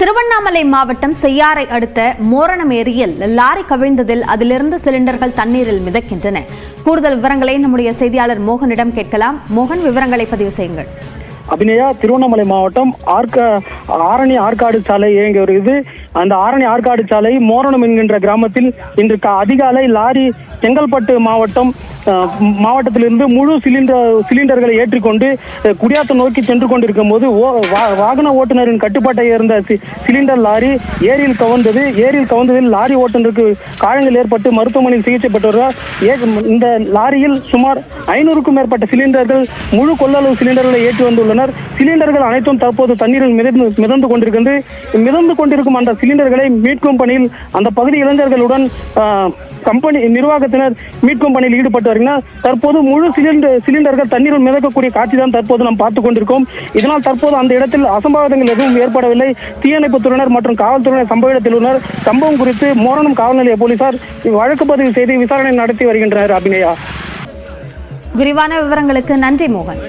திருவண்ணாமலை மாவட்டம் செய்யாறை அடுத்த மோரணம் ஏரியில் லாரி கவிழ்ந்ததில் அதிலிருந்து சிலிண்டர்கள் தண்ணீரில் மிதக்கின்றன. கூடுதல் விவரங்களை நம்முடைய செய்தியாளர் மோகனிடம் கேட்கலாம். மோகன் விவரங்களை பதிவு செய்யுங்கள். அபிநயா திருவண்ணாமலை மாவட்டம் ஆர்கா ஆரணி ஆற்காடு சாலை இயங்கி வருகிறது. அந்த ஆரணி ஆற்காடு சாலை மோரணம் என்கின்ற கிராமத்தில் இன்று கா- அதிகாலை லாரி செங்கல்பட்டு மாவட்டம் மாவட்டத்திலிருந்து முழு சிலிண்டர் சிலிண்டர்களை ஏற்றிக்கொண்டு அஹ், குடியாத்தம் நோக்கி சென்று கொண்டிருக்கும் போது ஓ- வா- வாகன ஓட்டுநரின் கட்டுப்பாட்டை இருந்த சிலிண்டர் லாரி ஏரியில் கவர்ந்தது ஏரியில் கவர்ந்ததில் லாரி ஓட்டுநருக்கு காயங்கள் ஏற்பட்டு மருத்துவமனையில் சிகிச்சை பெற்று ஏ- இந்த லாரியில் சுமார் ஐநூறுக்கும் மேற்பட்ட சிலிண்டர்கள் முழு கொள்ளளவு சிலிண்டர்களை ஏற்றி வந்துள்ளனர் சிலிண்டர்கள் அனைத்தும் தற்போது தண்ணீரில் மிதந்து மிதந்து கொண்டிருக்கிறது மிதந்து கொண்டிருக்கும் அந்த சிலிண்டர்களை மீட்கும் பணியில் அந்த பகுதி இளைஞர்களுடன் கம்பெனி நிர்வாகத்தினர் மீட்கும் பணியில் ஈடுபட்டு வருகின்றனர். தற்போது முழு சிலிண்டர் சிலிண்டர்கள் தண்ணீரில் மிதக்கக்கூடிய காட்சி தான் தற்போது நாம் பார்த்துக் கொண்டிருக்கோம். இதனால் தற்போது அந்த இடத்தில் அசம்பாவிதங்கள் எதுவும் ஏற்படவில்லை. தீயணைப்பு துறையினர் மற்றும் காவல்துறையினர் சம்பவ இடத்தில் உள்ளனர். சம்பவம் குறித்து மோரணம் காவல் நிலைய போலீசார் வழக்கு பதிவு செய்து விசாரணை நடத்தி வருகின்றனர் அபிநயா. விரிவான விவரங்களுக்கு நன்றி மோகன்.